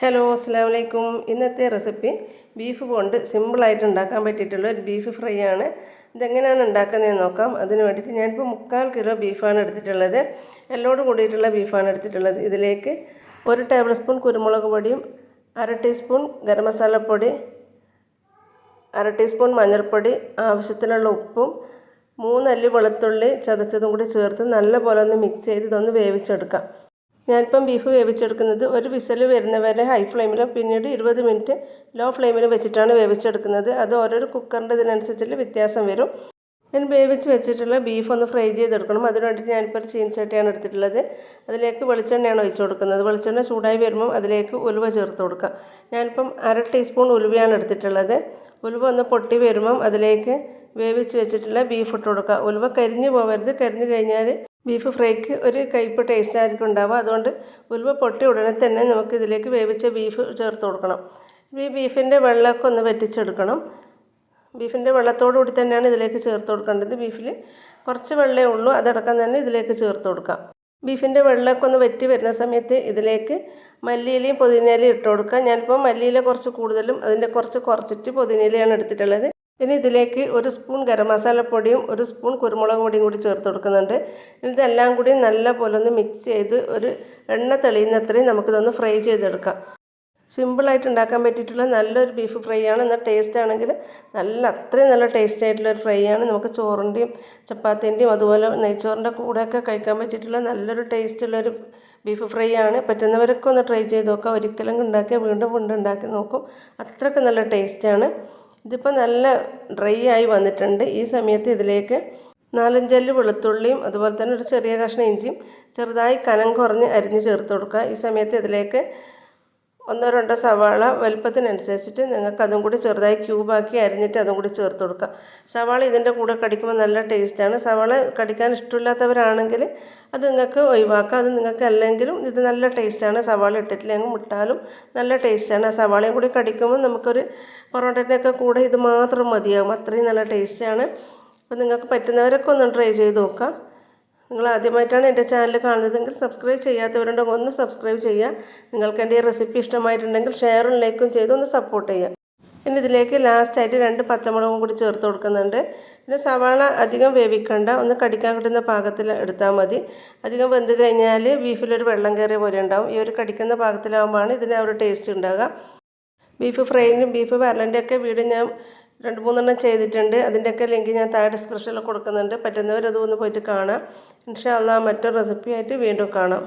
Hello അസ്സാം വലൈക്കും ഇന്നത്തെ റെസിപ്പി ബീഫ് കൊണ്ട് സിമ്പിളായിട്ട് ഉണ്ടാക്കാൻ പറ്റിയിട്ടുള്ള ഒരു ബീഫ് ഫ്രൈ ആണ് ഇതെങ്ങനെയാണ് ഉണ്ടാക്കുന്നതെന്ന് നോക്കാം. അതിന് വേണ്ടിയിട്ട് ഞാനിപ്പോൾ മുക്കാൽ കിലോ ബീഫാണ് എടുത്തിട്ടുള്ളത്. എല്ലോട് കൂടിയിട്ടുള്ള ബീഫാണ് എടുത്തിട്ടുള്ളത്. ഇതിലേക്ക് ഒരു ടേബിൾ സ്പൂൺ കുരുമുളക് പൊടിയും അര ടീസ്പൂൺ ഗരം മസാലപ്പൊടി അര ടീസ്പൂൺ മഞ്ഞൾപ്പൊടി ആവശ്യത്തിനുള്ള ഉപ്പും മൂന്നല്ലി വെളുത്തുള്ളി ചതച്ചതും കൂടി ചേർത്ത് നല്ലപോലെ ഒന്ന് മിക്സ് ചെയ്ത് ഇതൊന്ന് വേവിച്ചെടുക്കാം. ഞാനിപ്പം ബീഫ് വേവിച്ചെടുക്കുന്നത് ഒരു വിസൽ വരുന്നവരെ ഹൈ ഫ്ലെയിമിലും പിന്നീട് ഇരുപത് മിനിറ്റ് ലോ ഫ്ലെയിമിലും വെച്ചിട്ടാണ് വേവിച്ചെടുക്കുന്നത്. അത് ഓരോരോ കുക്കറിന്റെ ഇതിനനുസരിച്ചുള്ള വ്യത്യാസം വരും. ഞാൻ വേവിച്ച് വെച്ചിട്ടുള്ള ബീഫ് ഒന്ന് ഫ്രൈ ചെയ്തെടുക്കണം. അതിന് വേണ്ടിയിട്ട് ഞാനിപ്പോൾ ഒരു ചീൻചട്ടിയാണ് എടുത്തിട്ടുള്ളത്. അതിലേക്ക് വെളിച്ചെണ്ണയാണ് ഒഴിച്ചു കൊടുക്കുന്നത്. വെളിച്ചെണ്ണ ചൂടായി വരുമ്പം അതിലേക്ക് ഉലുവ ചേർത്ത് കൊടുക്കാം. ഞാനിപ്പം അര ടീസ്പൂൺ ഉലുവയാണ് എടുത്തിട്ടുള്ളത്. ഉലുവ ഒന്ന് പൊട്ടി വരുമ്പം അതിലേക്ക് വേവിച്ച് വെച്ചിട്ടുള്ള ബീഫ് ഇട്ട് കൊടുക്കുക ഉലുവ കരിഞ്ഞു പോകരുത് കരിഞ്ഞു കഴിഞ്ഞാൽ ബീഫ് ഫ്രൈക്ക് ഒരു കയ്പ് ടേസ്റ്റ് ആയിരിക്കും ഉണ്ടാവുക. അതുകൊണ്ട് ഉലുവ പൊട്ടി ഉടനെ തന്നെ നമുക്ക് ഇതിലേക്ക് വേവിച്ച ബീഫ് ചേർത്ത് കൊടുക്കണം. ഈ ബീഫിന്റെ വെള്ളമൊക്കെ ഒന്ന് വറ്റിച്ചെടുക്കണം. ബീഫിന്റെ വെള്ളത്തോടുകൂടി തന്നെയാണ് ഇതിലേക്ക് ചേർത്ത് കൊടുക്കേണ്ടത്. ബീഫിൽ കുറച്ച് വെള്ളമേ ഉള്ളൂ. അതടക്കം തന്നെ ഇതിലേക്ക് ചേർത്ത് കൊടുക്കാം. ബീഫിന്റെ വെള്ളമൊക്കെ ഒന്ന് വറ്റി വരുന്ന സമയത്ത് ഇതിലേക്ക് മല്ലിയിലയും പുതിനയിലയും ഇട്ട് കൊടുക്കാം. ഞാനിപ്പോൾ മല്ലിയില കുറച്ച് കൂടുതലും അതിന്റെ കുറച്ച് കുറച്ചിട്ട് പുതിനയിലയാണ് എടുത്തിട്ടുള്ളത്. ഇനി ഇതിലേക്ക് ഒരു സ്പൂൺ ഗരം മസാലപ്പൊടിയും ഒരു സ്പൂൺ കുരുമുളക് പൊടിയും കൂടി ചേർത്ത് കൊടുക്കുന്നുണ്ട്. ഇതെല്ലാം കൂടി നല്ല പോലെ ഒന്ന് മിക്സ് ചെയ്ത് ഒരു എണ്ണ തെളിയുന്നത്രയും നമുക്കിതൊന്ന് ഫ്രൈ ചെയ്തെടുക്കാം. സിമ്പിളായിട്ട് ഉണ്ടാക്കാൻ പറ്റിയിട്ടുള്ള നല്ലൊരു ബീഫ് ഫ്രൈ ആണ്. എന്നാൽ ടേസ്റ്റ് ആണെങ്കിൽ നല്ല അത്രയും നല്ല ടേസ്റ്റ് ആയിട്ടുള്ള ഒരു ഫ്രൈ ആണ്. നമുക്ക് ചോറിന്റെയും ചപ്പാത്തിന്റെയും അതുപോലെ നെയ്ച്ചോറിന്റെ കൂടെയൊക്കെ കഴിക്കാൻ പറ്റിയിട്ടുള്ള നല്ലൊരു ടേസ്റ്റുള്ളൊരു ബീഫ് ഫ്രൈ ആണ്. പറ്റുന്നവരൊക്കെ ഒന്ന് ട്രൈ ചെയ്ത് നോക്കാം. ഒരിക്കലും ഉണ്ടാക്കിയാൽ വീണ്ടും വീണ്ടും ഉണ്ടാക്കി നോക്കും. അത്രയ്ക്ക് നല്ല ടേസ്റ്റാണ് ഇതിപ്പോൾ നല്ല ഡ്രൈ ആയി വന്നിട്ടുണ്ട്. ഈ സമയത്ത് ഇതിലേക്ക് നാലഞ്ചൽ വെളുത്തുള്ളിയും അതുപോലെ തന്നെ ഒരു ചെറിയ കഷ്ണം ഇഞ്ചിയും ചെറുതായി കനം കുറഞ്ഞ് അരിഞ്ഞ് ചേർത്ത് കൊടുക്കുക. ഈ സമയത്ത് ഇതിലേക്ക് ഒന്നോ രണ്ടോ സവാള വലുപ്പത്തിനനുസരിച്ചിട്ട് നിങ്ങൾക്ക് അതും കൂടി ചെറുതായി ക്യൂബാക്കി അരിഞ്ഞിട്ട് അതും കൂടി ചേർത്ത് കൊടുക്കുക. സവാള ഇതിന്റെ കൂടെ കടിക്കുമ്പോൾ നല്ല ടേസ്റ്റാണ് സവാള കടിക്കാൻ ഇഷ്ടമില്ലാത്തവരാണെങ്കിൽ അത് നിങ്ങൾക്ക് ഒഴിവാക്കാം. അത് നിങ്ങൾക്ക് അല്ലെങ്കിലും ഇത് നല്ല ടേസ്റ്റാണ് സവാള ഇട്ടിട്ടില്ലെങ്കിൽ മുട്ടാലും നല്ല ടേസ്റ്റാണ് ആ സവാളയും കൂടി കടിക്കുമ്പോൾ നമുക്കൊരു പൊറോട്ടേന്റെയൊക്കെ കൂടെ ഇത് മാത്രം മതിയാകും അത്രയും നല്ല ടേസ്റ്റാണ് അപ്പോൾ നിങ്ങൾക്ക് പറ്റുന്നവരൊക്കെ ഒന്ന് ട്രൈ ചെയ്ത് നോക്കാം. നിങ്ങൾ ആദ്യമായിട്ടാണ് എന്റെ ചാനൽ കാണുന്നതെങ്കിൽ സബ്സ്ക്രൈബ് ചെയ്യാത്തവരുണ്ടെങ്കിൽ ഒന്ന് സബ്സ്ക്രൈബ് ചെയ്യുക. നിങ്ങൾക്ക് എന്റെ ഈ റെസിപ്പി ഇഷ്ടമായിട്ടുണ്ടെങ്കിൽ ഷെയറും ലൈക്കും ചെയ്ത് ഒന്ന് സപ്പോർട്ട് ചെയ്യുക. പിന്നെ ഇതിലേക്ക് ലാസ്റ്റായിട്ട് രണ്ട് പച്ചമുളകും കൂടി ചേർത്ത് കൊടുക്കുന്നുണ്ട്. പിന്നെ സവാള അധികം വേവിക്കണ്ട. ഒന്ന് കടിക്കാൻ കിട്ടുന്ന പാകത്തിൽ എടുത്താൽ മതി. അധികം വെന്ത് കഴിഞ്ഞാൽ ബീഫിലൊരു വെള്ളം കയറിയ പോലെ ഉണ്ടാവും. ഈ ഒരു കടിക്കുന്ന പാകത്തിലാകുമ്പോഴാണ് ഇതിന് ഒരു ടേസ്റ്റ് ഉണ്ടാകുക ബീഫ് ഫ്രൈനും ബീഫ് വരലന്റെയൊക്കെ വീഡിയോ ഞാൻ രണ്ട് മൂന്നെണ്ണം ചെയ്തിട്ടുണ്ട്. അതിന്റെയൊക്കെ ലിങ്ക് ഞാൻ താഴെ ഡിസ്ക്രിപ്ഷനിൽ കൊടുക്കുന്നുണ്ട്. പറ്റുന്നവർ ഒന്ന് പോയിട്ട് കാണാം. ഇൻഷാ അല്ലാ മറ്റൊരു റെസിപ്പിയായിട്ട് വീണ്ടും കാണാം.